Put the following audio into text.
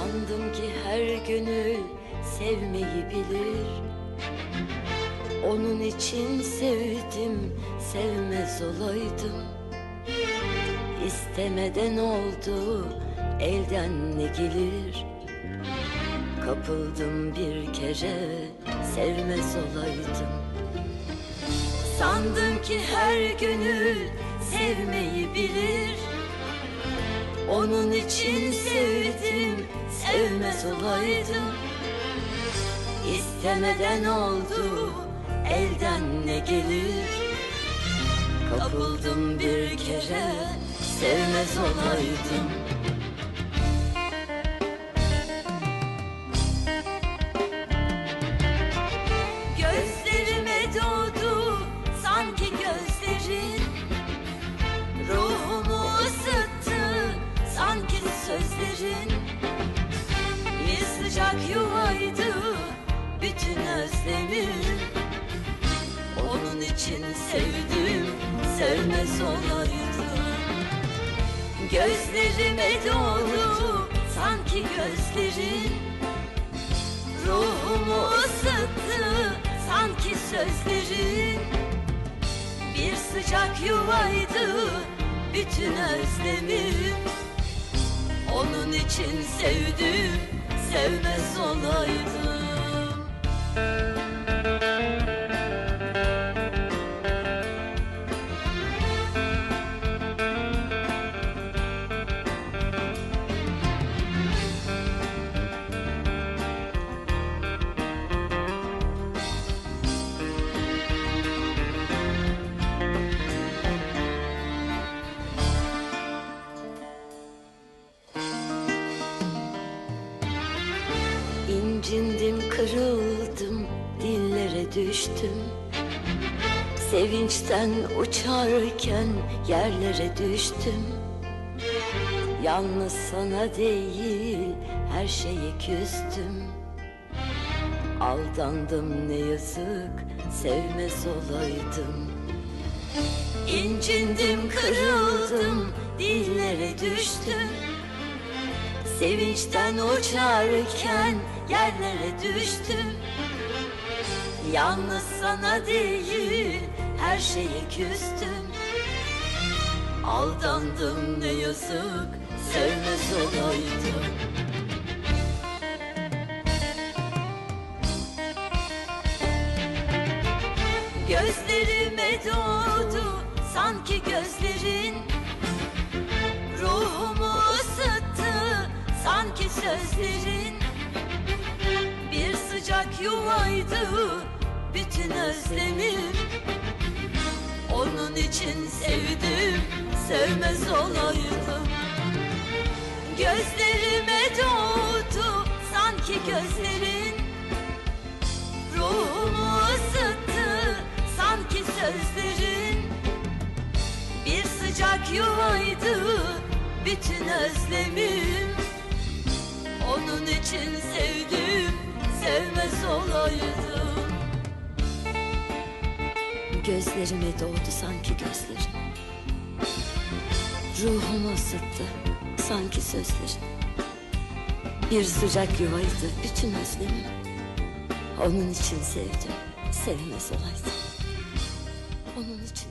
Sandım ki her gönül sevmeyi bilir. Onun için sevdim, sevmez olaydım. İstemeden oldu, elden ne gelir? Kapıldım bir kere, sevmez olaydım. Sandım ki her gönül sevmeyi bilir. Onun için sevdim, sevmez olaydım. İstemeden oldu, elden ne gelir? Kapıldım bir kere, sevmez olaydım. Sözlerin Bir sıcak yuvaydı bütün özlemim Onun için sevdim sevmez olaydım Gözlerime doğdu sanki gözlerin Ruhumu ısıttı sanki sözlerin. Bir sıcak yuvaydı bütün özlemim Onun için sevdim sevmez olaydım düştüm. Sevinçten uçarken yerlere düştüm. Yalnız sana değil, her şeye küstüm. Aldandım ne yazık, sevmez olaydım. İncindim, kırıldım, dillere düştüm. Sevinçten uçarken yerlere düştüm Yalnız sana değil her şeye küstüm. Aldandım ne yazık sevmez olaydım Gözlerime doğdu sanki gözlerin Ruhumu ısıttı sanki sözlerin Bir sıcak yuvaydı bütün özlemim Onun için sevdim sevmez olaydım. Gözlerime doğdu sanki gözlerin. Ruhumu ısıttı sanki sözlerin. Bir sıcak yuvaydı bütün özlemim. Onun için sevdim sevmez olaydım Gözlerime doğdu sanki gözlerin. Ruhumu ısıttı sanki sözlerin. Bir sıcak yuvaydı bütün özlemim. Onun için sevdim sevmez olaydım Onun için